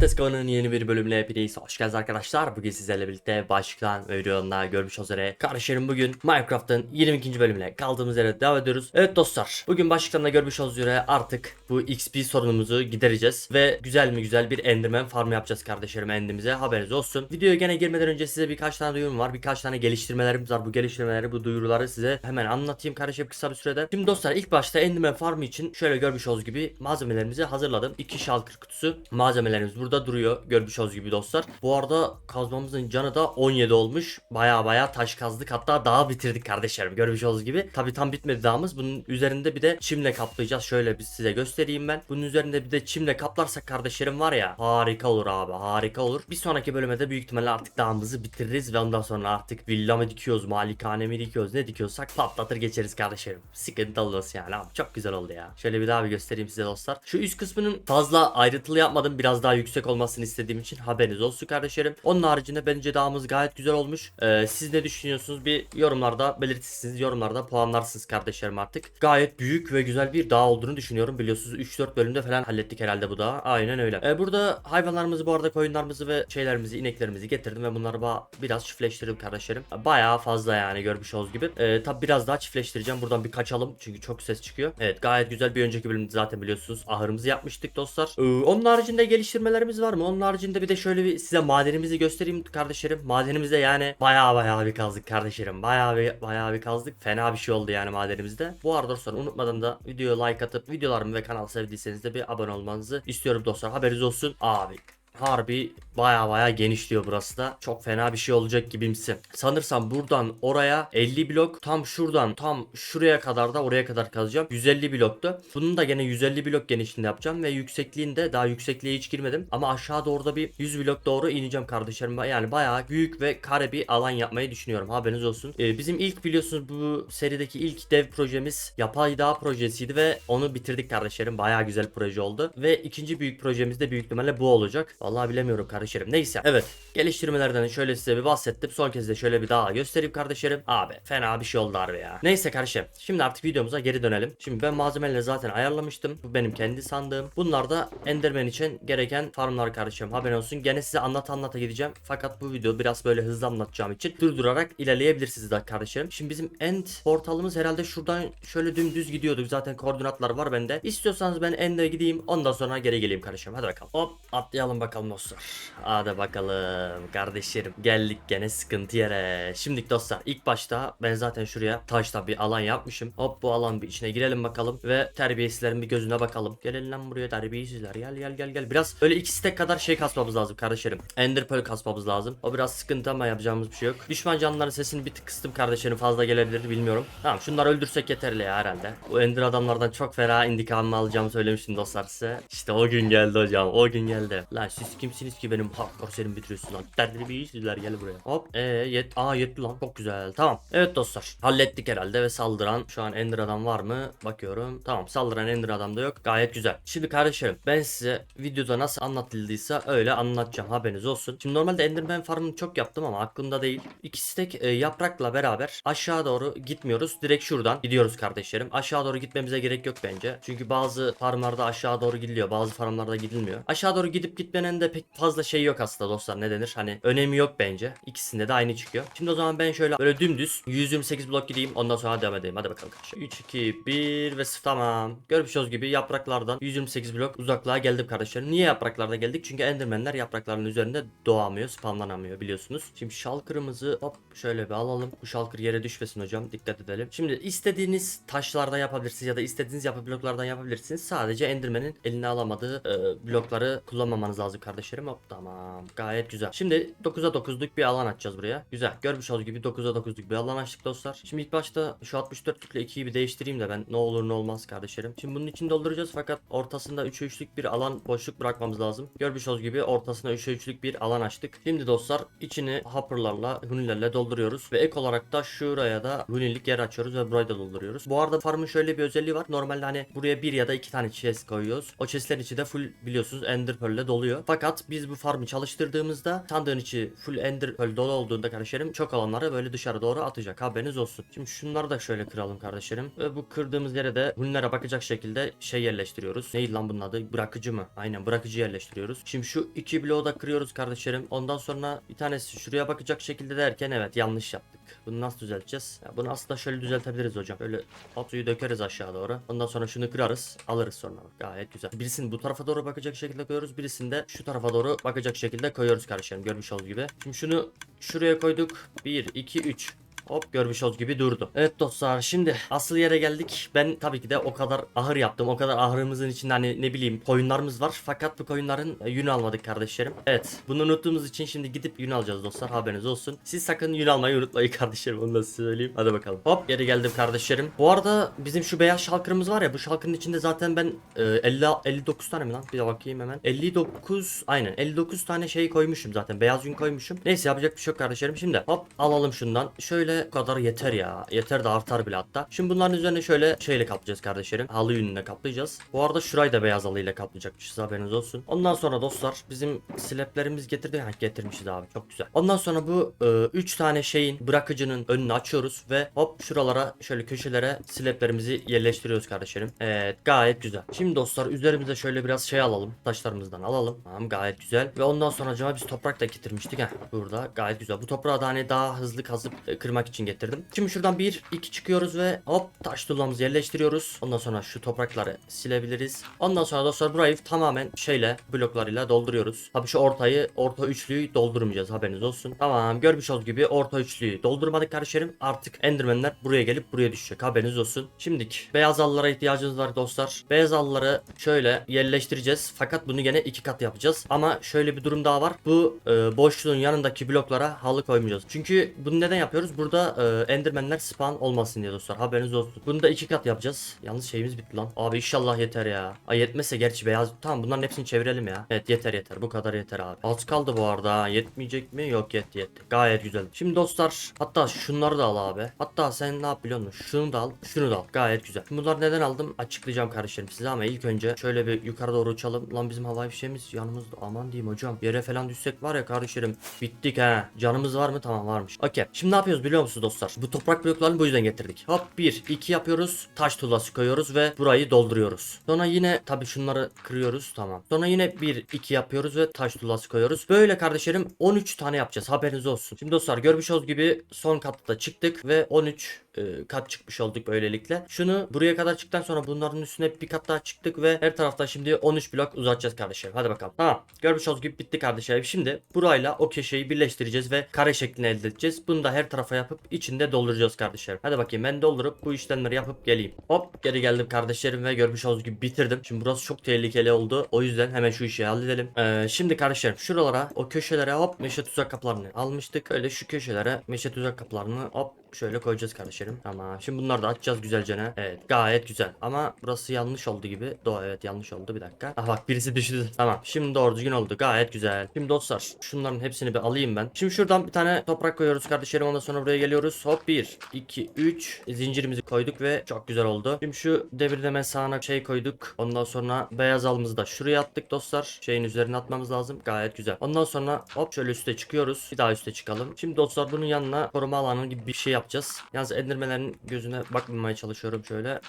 Tezkava'nın yeni bir bölümüne hepiniz hoş geldiniz arkadaşlar. Bugün sizlerle birlikte başlıktan ve videolarında görmüş üzere kardeşlerim bugün Minecraft'ın 22. bölümüne kaldığımız yere devam ediyoruz. Evet dostlar bugün başlıktan da görmüş üzere artık bu XP sorunumuzu gidereceğiz ve güzel mi güzel bir Enderman farm yapacağız kardeşlerim endimize haberiniz olsun. Videoya gene girmeden önce size birkaç tane duyurum var birkaç tane geliştirmelerimiz var bu geliştirmeleri bu duyuruları size hemen anlatayım kardeşim kısa bir sürede. Şimdi dostlar ilk başta Enderman farmı için şöyle görmüş olduğunuz gibi malzemelerimizi hazırladım. 2 şalkır kutusu malzemelerimiz burada duruyor görmüş olduğunuz gibi dostlar. Bu arada kazmamızın canı da 17 olmuş. Baya baya taş kazdık hatta dağı bitirdik kardeşlerim görmüş olduğunuz gibi. Tabi tam bitmedi dağımız. Bunun üzerinde bir de çimle kaplayacağız. Şöyle bir size göstereyim ben. Bunun üzerinde bir de çimle kaplarsak kardeşlerim var ya harika olur abi harika olur. Bir sonraki bölüme de büyük ihtimalle artık dağımızı bitiririz ve ondan sonra artık villa mı dikiyoruz, malikane mi dikiyoruz, ne dikiyorsak patlatır geçeriz kardeşlerim. Sıkıntı olmaz yani abi çok güzel oldu ya. Şöyle bir daha bir göstereyim size dostlar. Şu üst kısmının fazla ayrıntılı yapmadım. Biraz daha yüksek olmasını istediğim için haberiniz olsun kardeşlerim. Onun haricinde bence dağımız gayet güzel olmuş. Ee, siz ne düşünüyorsunuz? Bir yorumlarda belirtirsiniz. Yorumlarda puanlarsınız kardeşlerim artık. Gayet büyük ve güzel bir dağ olduğunu düşünüyorum. Biliyorsunuz 3-4 bölümde falan hallettik herhalde bu dağı. Aynen öyle. Ee, burada hayvanlarımızı bu arada koyunlarımızı ve şeylerimizi ineklerimizi getirdim ve bunları biraz çiftleştirdim kardeşlerim. Bayağı fazla yani görmüş olduğunuz gibi. Ee, tabi biraz daha çiftleştireceğim. Buradan bir kaçalım çünkü çok ses çıkıyor. Evet gayet güzel bir önceki bölümde zaten biliyorsunuz ahırımızı yapmıştık dostlar. Ee, onun haricinde geliştirmelerimiz var mı? Onun haricinde bir de şöyle bir size madenimizi göstereyim kardeşlerim. Madenimizde yani bayağı bayağı bir kazdık kardeşlerim. Bayağı bir bayağı bir kazdık. Fena bir şey oldu yani madenimizde. Bu arada dostlar unutmadan da videoya like atıp videolarımı ve kanalı sevdiyseniz de bir abone olmanızı istiyorum dostlar. Haberiniz olsun. Abi Harbi baya baya genişliyor burası da. Çok fena bir şey olacak gibimsi. Sanırsam buradan oraya 50 blok tam şuradan tam şuraya kadar da oraya kadar kazacağım. 150 bloktu. Bunun da gene 150 blok genişliğinde yapacağım ve yüksekliğinde daha yüksekliğe hiç girmedim. Ama aşağı doğru da bir 100 blok doğru ineceğim kardeşlerim. Yani baya büyük ve kare bir alan yapmayı düşünüyorum. Haberiniz olsun. Ee, bizim ilk biliyorsunuz bu serideki ilk dev projemiz yapay dağ projesiydi ve onu bitirdik kardeşlerim. Baya güzel proje oldu. Ve ikinci büyük projemiz de büyük ihtimalle bu olacak. Vallahi bilemiyorum kardeşlerim. Neyse. Evet. Geliştirmelerden şöyle size bir bahsettim. Son kez de şöyle bir daha göstereyim kardeşlerim. Abi fena bir şey oldu harbi ya. Neyse kardeşim. Şimdi artık videomuza geri dönelim. Şimdi ben malzemeleri zaten ayarlamıştım. Bu benim kendi sandığım. Bunlar da Enderman için gereken farmlar kardeşim. Haberin olsun. Gene size anlat anlata gideceğim. Fakat bu video biraz böyle hızlı anlatacağım için durdurarak ilerleyebilirsiniz de kardeşlerim. Şimdi bizim end portalımız herhalde şuradan şöyle dümdüz gidiyordu. Zaten koordinatlar var bende. İstiyorsanız ben end'e gideyim. Ondan sonra geri geleyim kardeşim. Hadi bakalım. Hop atlayalım bakalım dostlar. Hadi bakalım kardeşlerim. Geldik gene sıkıntı yere. Şimdi dostlar ilk başta ben zaten şuraya taşla bir alan yapmışım. Hop bu alan bir içine girelim bakalım. Ve terbiyesizlerin bir gözüne bakalım. Gelin lan buraya terbiyesizler. Gel gel gel gel. Biraz öyle iki stek kadar şey kasmamız lazım kardeşlerim. Ender Pearl kasmamız lazım. O biraz sıkıntı ama yapacağımız bir şey yok. Düşman canlıların sesini bir tık kıstım kardeşlerim. Fazla gelebilir bilmiyorum. Tamam şunları öldürsek yeterli ya herhalde. Bu Ender adamlardan çok fena intikamımı alacağımı söylemiştim dostlar size. İşte o gün geldi hocam. O gün geldi. Lan siz kimsiniz ki benim hardcore serimi bitiriyorsun lan. Derdini bir iyisizler gel buraya. Hop. Ee yet. Aa yetti lan. Çok güzel. Tamam. Evet dostlar. Hallettik herhalde ve saldıran şu an Ender adam var mı? Bakıyorum. Tamam saldıran Ender adam da yok. Gayet güzel. Şimdi kardeşlerim ben size videoda nasıl anlatıldıysa öyle anlatacağım. Haberiniz olsun. Şimdi normalde Enderman farmını çok yaptım ama aklımda değil. İkisi tek e, yaprakla beraber aşağı doğru gitmiyoruz. Direkt şuradan gidiyoruz kardeşlerim. Aşağı doğru gitmemize gerek yok bence. Çünkü bazı farmlarda aşağı doğru gidiliyor. Bazı farmlarda gidilmiyor. Aşağı doğru gidip gitmenin de pek fazla şey yok aslında dostlar ne denir? Hani önemi yok bence. İkisinde de aynı çıkıyor. Şimdi o zaman ben şöyle böyle dümdüz 128 blok gideyim. Ondan sonra devam edeyim. Hadi bakalım. 3, 2, 1 ve 0 tamam. Görmüş olduğunuz gibi yapraklardan 128 blok uzaklığa geldim kardeşlerim. Niye yapraklarda geldik? Çünkü endermenler yaprakların üzerinde doğamıyor, spamlanamıyor biliyorsunuz. Şimdi şalkırımızı hop şöyle bir alalım. Bu şalkır yere düşmesin hocam. Dikkat edelim. Şimdi istediğiniz taşlardan yapabilirsiniz ya da istediğiniz yapı bloklardan yapabilirsiniz. Sadece endermenin eline alamadığı e, blokları kullanmamanız lazım kardeşlerim. Hop tamam. Gayet güzel. Şimdi 9'a 9'luk bir alan açacağız buraya. Güzel. Görmüş olduğunuz gibi 9'a 9'luk bir alan açtık dostlar. Şimdi ilk başta şu 64'lük ile 2'yi bir değiştireyim de ben ne olur ne olmaz kardeşlerim. Şimdi bunun için dolduracağız fakat ortasında 3'e 3'lük bir alan boşluk bırakmamız lazım. Görmüş olduğunuz gibi ortasına 3'e 3'lük bir alan açtık. Şimdi dostlar içini hopperlarla, hunilerle dolduruyoruz ve ek olarak da şuraya da hunilik yer açıyoruz ve burayı da dolduruyoruz. Bu arada farmın şöyle bir özelliği var. Normalde hani buraya bir ya da iki tane chest koyuyoruz. O chestlerin içi de full biliyorsunuz ender pearl ile doluyor. Fakat biz bu farmı çalıştırdığımızda sandığın içi full ender pearl dolu olduğunda kardeşlerim çok olanları böyle dışarı doğru atacak haberiniz olsun. Şimdi şunları da şöyle kıralım kardeşlerim. Ve bu kırdığımız yere de bunlara bakacak şekilde şey yerleştiriyoruz. Neydi lan bunun adı? Bırakıcı mı? Aynen bırakıcı yerleştiriyoruz. Şimdi şu iki bloğu da kırıyoruz kardeşlerim. Ondan sonra bir tanesi şuraya bakacak şekilde derken evet yanlış yaptık. Bunu nasıl düzelteceğiz? Ya bunu aslında şöyle düzeltebiliriz hocam. Böyle at suyu dökeriz aşağı doğru. Ondan sonra şunu kırarız. Alırız sonra. Gayet güzel. Birisini bu tarafa doğru bakacak şekilde koyuyoruz. Birisini de şu tarafa doğru bakacak şekilde koyuyoruz kardeşlerim. Görmüş olduğunuz gibi. Şimdi şunu şuraya koyduk. 1, 2, 3. Hop görmüş olduğunuz gibi durdu. Evet dostlar şimdi asıl yere geldik. Ben tabii ki de o kadar ahır yaptım. O kadar ahırımızın içinde hani ne bileyim koyunlarımız var. Fakat bu koyunların e, yün almadık kardeşlerim. Evet bunu unuttuğumuz için şimdi gidip yün alacağız dostlar haberiniz olsun. Siz sakın yün almayı unutmayın kardeşlerim onu da söyleyeyim. Hadi bakalım. Hop geri geldim kardeşlerim. Bu arada bizim şu beyaz şalkırımız var ya bu şalkırın içinde zaten ben e, 50 59 tane mi lan? Bir de bakayım hemen. 59 aynen 59 tane şey koymuşum zaten. Beyaz yün koymuşum. Neyse yapacak bir şey yok kardeşlerim. Şimdi hop alalım şundan. Şöyle bu kadar yeter ya. Yeter de artar bile hatta. Şimdi bunların üzerine şöyle şeyle kaplayacağız kardeşlerim. Halı yününe kaplayacağız. Bu arada şurayı da beyaz halıyla kaplayacakmışız haberiniz olsun. Ondan sonra dostlar bizim sileplerimiz getirdi. Ha getirmişiz abi çok güzel. Ondan sonra bu 3 tane şeyin bırakıcının önünü açıyoruz ve hop şuralara şöyle köşelere sileplerimizi yerleştiriyoruz kardeşlerim. Evet gayet güzel. Şimdi dostlar üzerimize şöyle biraz şey alalım. Taşlarımızdan alalım. Tamam gayet güzel. Ve ondan sonra acaba biz toprak da getirmiştik. Heh, burada gayet güzel. Bu toprağı da hani daha hızlı kazıp e, kırmak için getirdim. Şimdi şuradan bir iki çıkıyoruz ve hop taş tuğlamızı yerleştiriyoruz. Ondan sonra şu toprakları silebiliriz. Ondan sonra dostlar burayı tamamen şeyle bloklarıyla dolduruyoruz. Tabii şu ortayı orta üçlüyü doldurmayacağız haberiniz olsun. Tamam görmüş olduğunuz gibi orta üçlüyü doldurmadık kardeşlerim. Artık endermenler buraya gelip buraya düşecek haberiniz olsun. Şimdik beyaz halılara ihtiyacımız var dostlar. Beyaz halıları şöyle yerleştireceğiz. Fakat bunu gene iki kat yapacağız. Ama şöyle bir durum daha var. Bu e, boşluğun yanındaki bloklara halı koymayacağız. Çünkü bunu neden yapıyoruz? Burada e, endermenler spawn olmasın diye dostlar. Haberiniz olsun. Bunu da iki kat yapacağız. Yalnız şeyimiz bitti lan. Abi inşallah yeter ya. Ay yetmezse gerçi beyaz. Tamam bunların hepsini çevirelim ya. Evet yeter yeter. Bu kadar yeter abi. Az kaldı bu arada. Yetmeyecek mi? Yok yetti yetti. Gayet güzel. Şimdi dostlar hatta şunları da al abi. Hatta sen ne yap biliyor musun? Şunu da al. Şunu da al. Gayet güzel. Bunları neden aldım? Açıklayacağım kardeşlerim size ama ilk önce şöyle bir yukarı doğru uçalım. Lan bizim havai fişeğimiz yanımızda. Aman diyeyim hocam. Yere falan düşsek var ya kardeşlerim. Bittik ha. Canımız var mı? Tamam varmış. Okey. Şimdi ne yapıyoruz biliyor musunuz dostlar? Bu toprak bloklarını bu yüzden getirdik. Hop 1 2 yapıyoruz. Taş tuğlası koyuyoruz ve burayı dolduruyoruz. Sonra yine tabi şunları kırıyoruz. Tamam. Sonra yine 1 2 yapıyoruz ve taş tuğlası koyuyoruz. Böyle kardeşlerim 13 tane yapacağız. Haberiniz olsun. Şimdi dostlar görmüş olduğunuz gibi son katta çıktık ve 13 e, kat çıkmış olduk böylelikle. Şunu buraya kadar çıktıktan sonra bunların üstüne bir kat daha çıktık ve her tarafta şimdi 13 blok uzatacağız kardeşlerim. Hadi bakalım. Tamam. Görmüş olduğunuz gibi bitti kardeşlerim. Şimdi burayla o köşeyi birleştireceğiz ve kare şeklinde elde edeceğiz. Bunu da her tarafa yapıp içinde dolduracağız kardeşlerim. Hadi bakayım ben doldurup bu işlemleri yapıp geleyim. Hop geri geldim kardeşlerim ve görmüş olduğunuz gibi bitirdim. Şimdi burası çok tehlikeli oldu. O yüzden hemen şu işi halledelim. Ee, şimdi kardeşlerim şuralara o köşelere hop meşe tuzak kaplarını almıştık. Öyle şu köşelere meşe tuzak kaplarını hop şöyle koyacağız kardeşlerim. Tamam. Şimdi bunları da açacağız güzelce ne? Evet gayet güzel. Ama burası yanlış oldu gibi. Do evet yanlış oldu bir dakika. Ah bak birisi düştü. Tamam. Şimdi doğru düzgün oldu. Gayet güzel. Şimdi dostlar şunların hepsini bir alayım ben. Şimdi şuradan bir tane toprak koyuyoruz kardeşlerim. Ondan sonra buraya geliyoruz. Hop 1 2 3 zincirimizi koyduk ve çok güzel oldu. Şimdi şu devirleme sağına şey koyduk. Ondan sonra beyaz alımızı da şuraya attık dostlar. Şeyin üzerine atmamız lazım. Gayet güzel. Ondan sonra hop şöyle üste çıkıyoruz. Bir daha üste çıkalım. Şimdi dostlar bunun yanına koruma alanı gibi bir şey yapacağız. Yalnız endirmelerin gözüne bakmamaya çalışıyorum şöyle.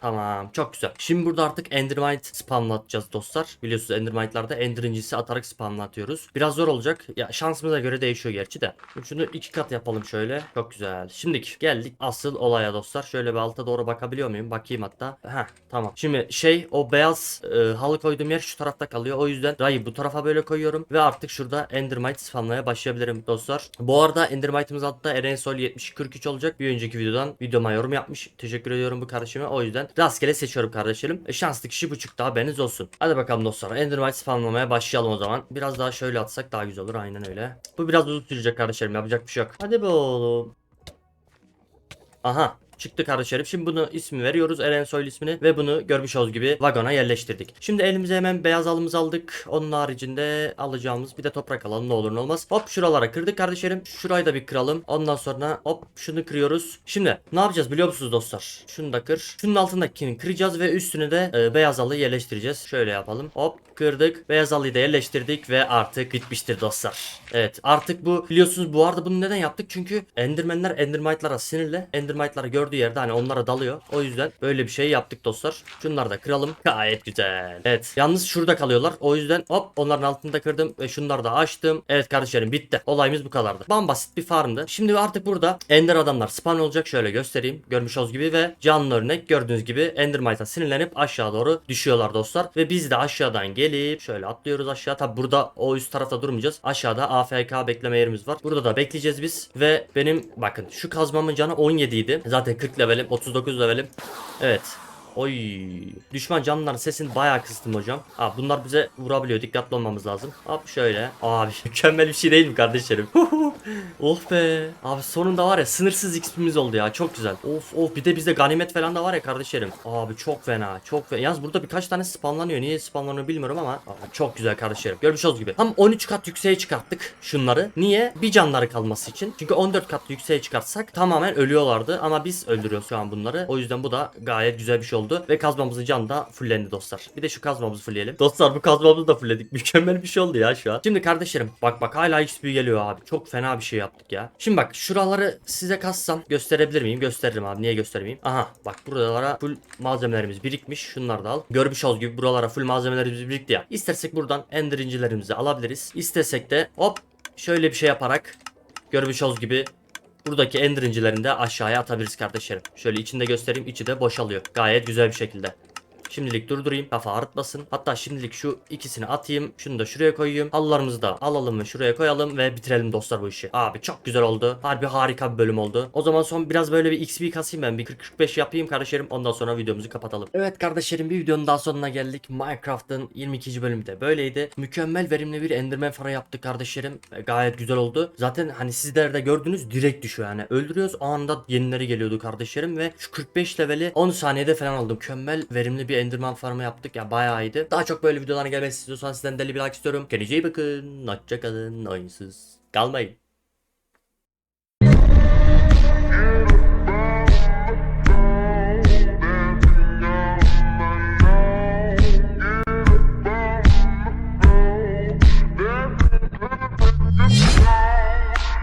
Tamam çok güzel. Şimdi burada artık Endermite spamlatacağız dostlar. Biliyorsunuz Endermite'larda Ender incisi atarak spamlatıyoruz. Biraz zor olacak. Ya şansımıza göre değişiyor gerçi de. Şimdi şunu iki kat yapalım şöyle. Çok güzel. Şimdi geldik asıl olaya dostlar. Şöyle bir alta doğru bakabiliyor muyum? Bakayım hatta. Heh tamam. Şimdi şey o beyaz e, halı koyduğum yer şu tarafta kalıyor. O yüzden rayı bu tarafa böyle koyuyorum. Ve artık şurada Endermite spamlamaya başlayabilirim dostlar. Bu arada Endermite'ımız altta Erensol 7243 olacak. Bir önceki videodan videoma yorum yapmış. Teşekkür ediyorum bu kardeşime. O yüzden rastgele seçiyorum kardeşlerim. E, şanslı kişi bu çıktı haberiniz olsun. Hadi bakalım dostlar. Endermite spamlamaya başlayalım o zaman. Biraz daha şöyle atsak daha güzel olur. Aynen öyle. Bu biraz uzun sürecek kardeşlerim. Yapacak bir şey yok. Hadi be oğlum. Aha. Çıktı kardeşlerim. Şimdi bunu ismi veriyoruz Eren Soylu ismini ve bunu görmüş olduğunuz gibi vagona yerleştirdik. Şimdi elimize hemen beyaz alımızı aldık. Onun haricinde alacağımız bir de toprak alalım ne olur ne olmaz. Hop şuralara kırdık kardeşlerim. Şurayı da bir kıralım. Ondan sonra hop şunu kırıyoruz. Şimdi ne yapacağız biliyor musunuz dostlar? Şunu da kır. Şunun altındakini kıracağız ve üstüne de e, beyaz halıyı yerleştireceğiz. Şöyle yapalım. Hop kırdık. Beyaz halıyı da yerleştirdik ve artık bitmiştir dostlar. Evet artık bu biliyorsunuz bu arada bunu neden yaptık? Çünkü Endermenler Endermite'lara sinirli. Endermite'ları gördüğü yerde hani onlara dalıyor. O yüzden böyle bir şey yaptık dostlar. Şunları da kıralım. Gayet güzel. Evet. Yalnız şurada kalıyorlar. O yüzden hop onların altını da kırdım ve şunları da açtım. Evet kardeşlerim bitti. Olayımız bu kadardı. Bambasit bir farmdı. Şimdi artık burada Ender adamlar spawn olacak. Şöyle göstereyim. Görmüş olduğunuz gibi ve canlı örnek gördüğünüz gibi Endermite'a sinirlenip aşağı doğru düşüyorlar dostlar. Ve biz de aşağıdan gelip şöyle atlıyoruz aşağı. Tabi burada o üst tarafta durmayacağız. Aşağıda AFK bekleme yerimiz var. Burada da bekleyeceğiz biz. Ve benim bakın şu kazmamın canı 17 idi. Zaten 40 levelim 39 levelim. Evet. Oy. Düşman canlıların sesini bayağı kıstım hocam. Aa, bunlar bize vurabiliyor. Dikkatli olmamız lazım. Hop şöyle. Abi mükemmel bir şey değil mi kardeşlerim? oh be. Abi sonunda var ya sınırsız XP'miz oldu ya. Çok güzel. Of of bir de bizde ganimet falan da var ya kardeşlerim. Abi çok fena. Çok fena. Yalnız burada birkaç tane spamlanıyor. Niye spamlanıyor bilmiyorum ama. Abi, çok güzel kardeşlerim. Görmüş olduğunuz gibi. Tam 13 kat yükseğe çıkarttık şunları. Niye? Bir canları kalması için. Çünkü 14 kat yükseğe çıkartsak tamamen ölüyorlardı. Ama biz öldürüyoruz şu an bunları. O yüzden bu da gayet güzel bir şey oldu. Ve kazmamızın canı da fullendi dostlar. Bir de şu kazmamızı fullleyelim. Dostlar bu kazmamızı da fullledik. Mükemmel bir şey oldu ya şu an. Şimdi kardeşlerim bak bak hala XP geliyor abi. Çok fena bir şey yaptık ya. Şimdi bak şuraları size kassam gösterebilir miyim? Gösteririm abi. Niye göstermeyeyim? Aha bak buralara full malzemelerimiz birikmiş. Şunları da al. Görmüş olduğunuz gibi buralara full malzemelerimiz birikti ya. İstersek buradan ender incilerimizi alabiliriz. İstesek de hop şöyle bir şey yaparak görmüş olduğunuz gibi Buradaki ender incilerini de aşağıya atabiliriz kardeşlerim. Şöyle içinde göstereyim. içi de boşalıyor. Gayet güzel bir şekilde. Şimdilik durdurayım. Kafa ağrıtmasın. Hatta şimdilik şu ikisini atayım. Şunu da şuraya koyayım. Halılarımızı da alalım ve şuraya koyalım ve bitirelim dostlar bu işi. Abi çok güzel oldu. Harbi harika bir bölüm oldu. O zaman son biraz böyle bir XP kasayım ben. Bir 40-45 yapayım kardeşlerim. Ondan sonra videomuzu kapatalım. Evet kardeşlerim bir videonun daha sonuna geldik. Minecraft'ın 22. bölümü de böyleydi. Mükemmel verimli bir Enderman fara yaptık kardeşlerim. E, Gayet güzel oldu. Zaten hani sizler de gördünüz direkt düşüyor yani. Öldürüyoruz anında yenileri geliyordu kardeşlerim ve şu 45 leveli 10 saniyede falan aldım. Mükemmel verimli bir Enderman farmı yaptık ya bayağı iyiydi. Daha çok böyle videoların gelmesi istiyorsanız sizden deli bir like istiyorum. Kendinize iyi bakın. Hoşçakalın. Oyunsuz kalmayın.